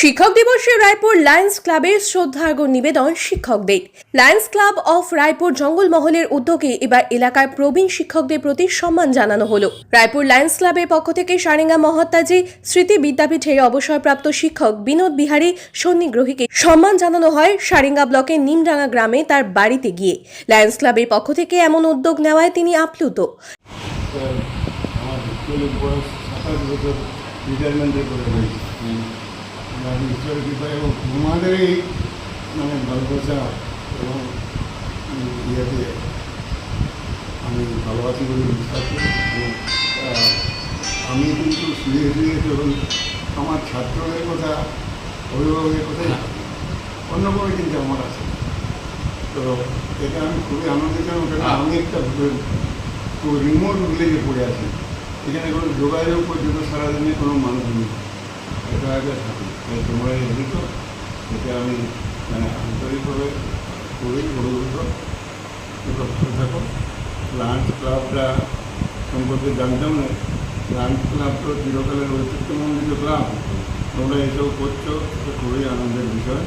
শিক্ষক দিবসে রায়পুর লায়ন্স ক্লাবের শ্রদ্ধার্ঘ নিবেদন শিক্ষকদের। লায়ন্স ক্লাব অফ রায়পুর জঙ্গলমহলের উদ্যোগে এবার এলাকার প্রবীণ শিক্ষকদের প্রতি সম্মান জানানো হলো। রায়পুর লায়ন্স ক্লাবের পক্ষ থেকে সারেঙ্গা মহাত্মাজি স্মৃতি বিদ্যাপীঠের অবসরপ্রাপ্ত শিক্ষক বিনোদ বিহারী সন্নিগ্রহীকে সম্মান জানানো হয় সারেঙ্গা ব্লকের নিমডাঙ্গা গ্রামে তার বাড়িতে গিয়ে। লায়ন্স ক্লাবের পক্ষ থেকে এমন উদ্যোগ নেওয়ায় তিনি আপ্লুত। ঈশ্বরের কৃপা এবং তোমাদের এই মানে ভালোবাসা এবং ইয়েতে আমি ভালো আছি বলে বিশ্বাস করি। আমি কিন্তু শুয়ে শুয়ে যখন আমার ছাত্রদের কথা অভিভাবকের কথাই ভাবি। অন্য কোনো চিন্তা আমার আছে তো এটা আমি খুবই আনন্দিত এবং আমি একটা খুব রিমোট ভিলেজে পড়ে আছি। এখানে কোনো যোগাযোগ পর্যন্ত সারাদিনে কোনো মানুষ নেই। এটা আগে থাকি তাই তোমরা এসেছ এটা আমি মানে আন্তরিকভাবে খুবই অনুভূত থাকো। লাঞ্চ ক্লাবটা সম্পর্কে জানতাম না লাঞ্চ ক্লাব তো চিরকালের ঐতিহ্যমণ্ডিত ক্লাব তোমরা এসব করছ খুবই আনন্দের বিষয়।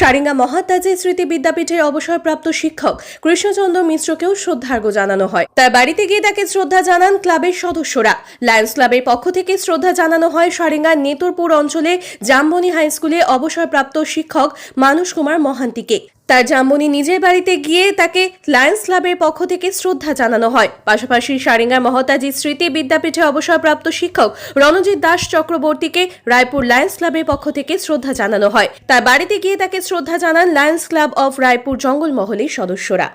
সারেঙ্গা মহাত্মাজি স্মৃতি বিদ্যাপীঠের অবসরপ্রাপ্ত শিক্ষক কৃষ্ণচন্দ্র মিশ্রকেও শ্রদ্ধার্ঘ জানানো হয়। তার বাড়িতে গিয়ে তাকে শ্রদ্ধা জানান ক্লাবের সদস্যরা। লায়ন্স ক্লাবের পক্ষ থেকে শ্রদ্ধা জানানো হয় সারিঙ্গার নেতরপুর অঞ্চলে জামবনি হাই স্কুলে অবসরপ্রাপ্ত শিক্ষক মানুষ কুমার মহান্তিকে। তার জামবনি নিজের বাড়িতে গিয়ে তাকে লায়ন্স ক্লাবের পক্ষ থেকে শ্রদ্ধা জানানো হয়। পাশাপাশি সারিঙ্গার মহতাজি স্মৃতি বিদ্যাপীঠে অবসরপ্রাপ্ত শিক্ষক রণজিৎ দাস চক্রবর্তীকে রায়পুর লায়ন্স ক্লাবের পক্ষ থেকে শ্রদ্ধা জানানো হয়। তার বাড়িতে গিয়ে তাকে শ্রদ্ধা জানান লায়ন্স ক্লাব অফ রায়পুর জঙ্গলমহলের সদস্যরা।